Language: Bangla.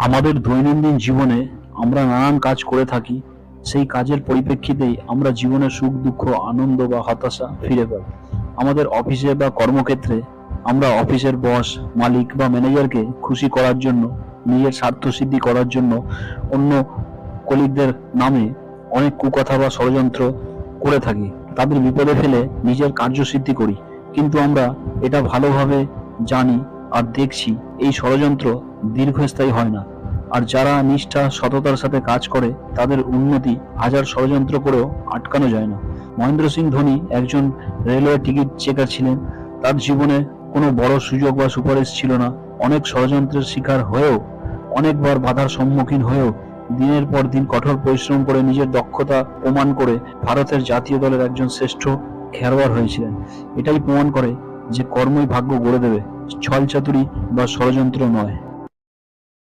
আমাদের দৈনন্দিন জীবনে আমরা নানান কাজ করে থাকি, সেই কাজের পরিপ্রেক্ষিতেই আমরা জীবনে সুখ, দুঃখ, আনন্দ বা হতাশা ফিরে পাই। আমাদের অফিসে বা কর্মক্ষেত্রে আমরা অফিসের বস, মালিক বা ম্যানেজারকে খুশি করার জন্য, নিজের স্বার্থ সিদ্ধি করার জন্য অন্য কলিগদের নামে অনেক কুকথা বা ষড়যন্ত্র করে থাকি। তাদের বিপদে ফেলে নিজের কার্যসিদ্ধি করি। কিন্তু আমরা এটা ভালোভাবে জানি আর দেখছি, এই ষড়যন্ত্র দীর্ঘস্থায়ী হয় না। আর যারা নিষ্ঠা, সততার সাথে কাজ করে, তাদের উন্নতি হাজার ষড়যন্ত্র করেও আটকানো যায় না। মহেন্দ্র সিং ধোনি একজন রেলওয়ে টিকিট চেকার ছিলেন। তার জীবনে কোনো বড় সুযোগ বা সুপারিশ ছিল না। অনেক ষড়যন্ত্রের শিকার হয়েও, অনেকবার বাধার সম্মুখীন হয়েও দিনের পর দিন কঠোর পরিশ্রম করে নিজের দক্ষতা প্রমাণ করে ভারতের জাতীয় দলের একজন শ্রেষ্ঠ খেলোয়াড় হয়েছিলেন। এটাই প্রমাণ করে যে কর্মই ভাগ্য গড়ে দেবে। ছল চাতুরি বা ষড়যন্ত্র নয়।